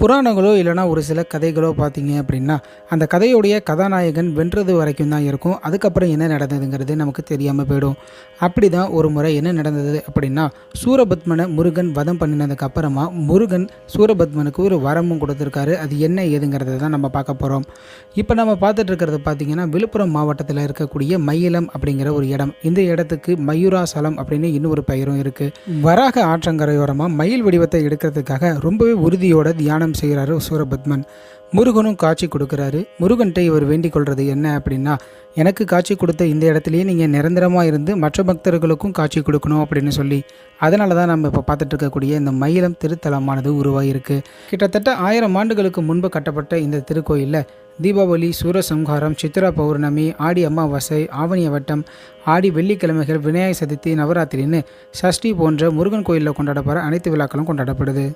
புராணங்களோ இல்லைனா ஒரு சில கதைகளோ பார்த்தீங்க அப்படின்னா அந்த கதையுடைய கதாநாயகன் வென்றது வரைக்கும் தான் இருக்கும். அதுக்கப்புறம் என்ன நடந்ததுங்கிறது நமக்கு தெரியாமல் போயிடும். அப்படி தான் ஒரு முறை என்ன நடந்தது அப்படின்னா சூரபத்மனை முருகன் வதம் பண்ணினதுக்கப்புறமா முருகன் சூரபத்மனுக்கு ஒரு வரமும் கொடுத்துருக்காரு. அது என்ன ஏதுங்கிறத தான் நம்ம பார்க்க போகிறோம் இப்போ நம்ம பார்த்துட்டு இருக்கிறது பார்த்தீங்கன்னா விழுப்புரம் மாவட்டத்தில் இருக்கக்கூடிய மயிலம் அப்படிங்கிற ஒரு இடம். இந்த இடத்துக்கு மயூராசலம் அப்படின்னு இன்னொரு பெயரும் இருக்குது வராக ஆற்றங்கரையோரமாக மயில் வடிவத்தை எடுக்கிறதுக்காக ரொம்பவே உறுதியோட தியானம் செய்கிறாரு சூரபத்மன். முருகனும் காட்சி கொடுக்குறாரு. முருகன்கிட்ட இவர் வேண்டிக் கொள்வது என்ன அப்படின்னா எனக்கு காட்சி கொடுத்த இந்த இடத்துலையே நீங்கள் நிரந்தரமாக இருந்து மற்ற பக்தர்களுக்கும் காட்சி கொடுக்கணும் அப்படின்னு சொல்லி அதனால தான் நம்ம இப்போ பார்த்துட்டு இருக்கக்கூடிய இந்த மயிலம் திருத்தலமானது உருவாகியிருக்கு. கிட்டத்தட்ட ஆயிரம் ஆண்டுகளுக்கு முன்பு கட்டப்பட்ட இந்த திருக்கோயிலில் தீபாவளி சூரசம்ஹாரம் சித்ரா பௌர்ணமி ஆடி அமாவாசை ஆவணிய வட்டம் ஆடி வெள்ளிக்கிழமைகள் விநாயகர் சதுர்த்தி நவராத்திரின்னு சஷ்டி போன்ற முருகன் கோயிலில் கொண்டாடப்படுற அனைத்து விழாக்களும் கொண்டாடப்படுது.